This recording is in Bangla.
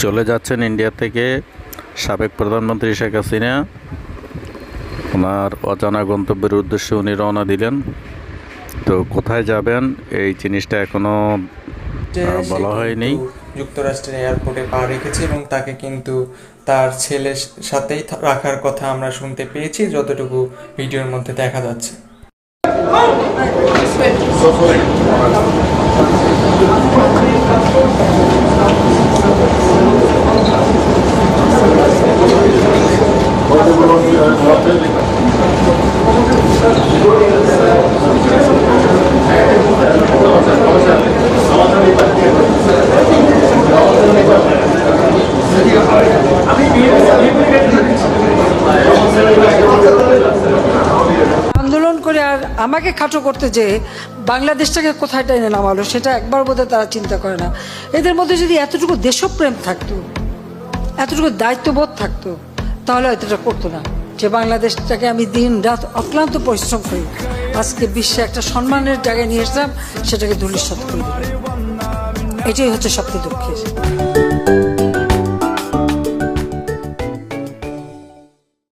চলে যাচ্ছেন ইন্ডিয়া থেকে সাবেক প্রধানমন্ত্রী শেখ হাসিনা ওনার অজানা গন্তব্যের উদ্দেশ্যে উনি রওনা দিলেন তো কোথায় যাবেন এই জিনিসটা এখনও যে আহ, সে বলা হয়নি। যুক্তরাষ্ট্রের এয়ারপোর্টে পা রেখেছে এবং তাকে কিন্তু তার ছেলের সাথেই রাখার কথা আমরা শুনতে পেয়েছি যতটুকু ভিডিওর মধ্যে দেখা যাচ্ছে আন্দোলন করে আর আমাকে খাটো করতে যে বাংলাদেশটাকে কোথায় টেনে নামালো, সেটা একবার বোধহয় তারা চিন্তা করে না। এদের মধ্যে যদি এতটুকু দেশপ্রেম থাকতো, এতটুকু দায়িত্ববোধ থাকতো, তাহলে হয়তো এটা করতো না। যে বাংলাদেশটাকে আমি দিন রাত অক্লান্ত পরিশ্রম করি, আজকে বিশ্বে একটা সম্মানের জায়গায় নিয়ে এসলাম, সেটাকে ধূলিসাৎ করে এটাই হচ্ছে সবচেয়ে দুঃখের।